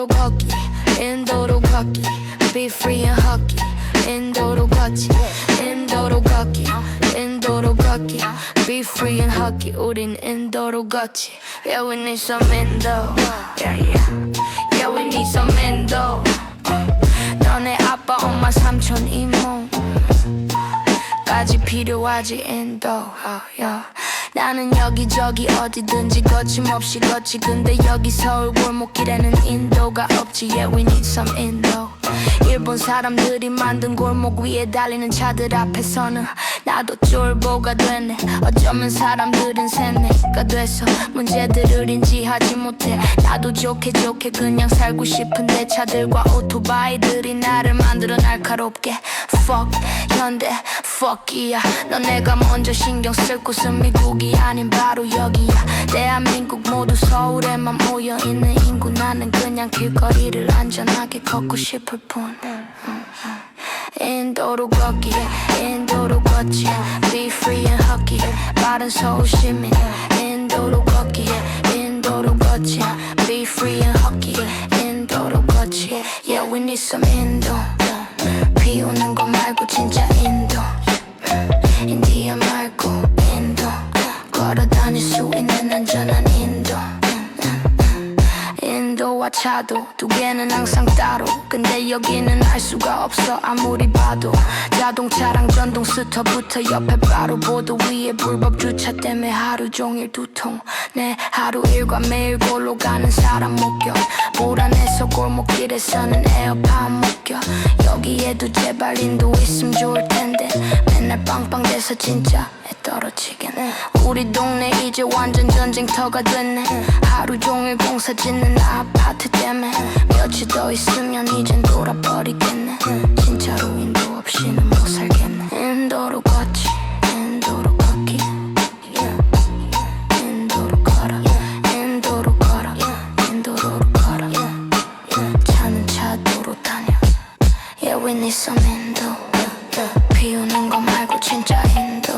인도로 걷기 인도로 걷기 Be free and hockey 인도로 걷기 인도로 걷기 인도로 걷기 Be free and hockey 우린 인도로 걷지 Yeah we need some 인도 Yeah yeah Yeah we need some 인도 너네 아빠 엄마 삼촌 이모 까지 필요하지 인도 oh, yeah. 나는 여기저기 어디든지 거침없이 걷지 근데 여기 서울 골목길에는 인도가 없지. Yeah we need some 인도 일본 사람들이 만든 골목 위에 달리는 차들 앞에서는 나도 쫄보가 되네. 어쩌면 사람들은 새내가 돼서 문제들을 인지하지 못해. 나도 좋게 좋게 그냥 살고 싶은데 차들과 오토바이들이 나를 만들어 날카롭게. Fuck 현대 fuck이야 넌 내가 먼저 신경 쓸 곳은 미국이 아닌 바로 여기야. 대한민국 모두 서울에만 모여있는 인구. 나는 그냥 길거리를 안전하게 걷고 싶을 뿐 인도로 걷기 인도로 걷지 Be free and hockey 빠른 서울 시민 인도로 걷기 인도로 걷지 Be free and hockey 인도로 걷지 Yeah we need some 인도 비 오는 거 말고 진짜 인도 인디아 말고 차도 두 개는 항상 따로. 근데 여기는 알 수가 없어. 아무리 봐도 자동차랑 전동 스터부터 옆에 바로 보도 위에 불법 주차 때문에 하루 종일 두통. 내 하루 일과 매일 골로 가는 사람 목격. 불안해서 골목길에서는 에어팟 목격 여기에도 제발 인도 있으면 좋을 텐데. 맨날 빵빵대서 진짜 애 떨어지겠네. 우리 동네 이제 완전 전쟁터가 됐네. 하루 종일 공사 짓는 아파트 때문에 며칠 더 있으면 이젠 돌아버리겠네. 진짜로 인도 없이는 못 살겠네. 인도로 걷지 인도로 걷기. 인도로 걸어. 인도로 걸어. 인도로 걸어. 차는 차 도로 다녀. Yeah we need some 인도. 비 오는 거 말고 진짜 인도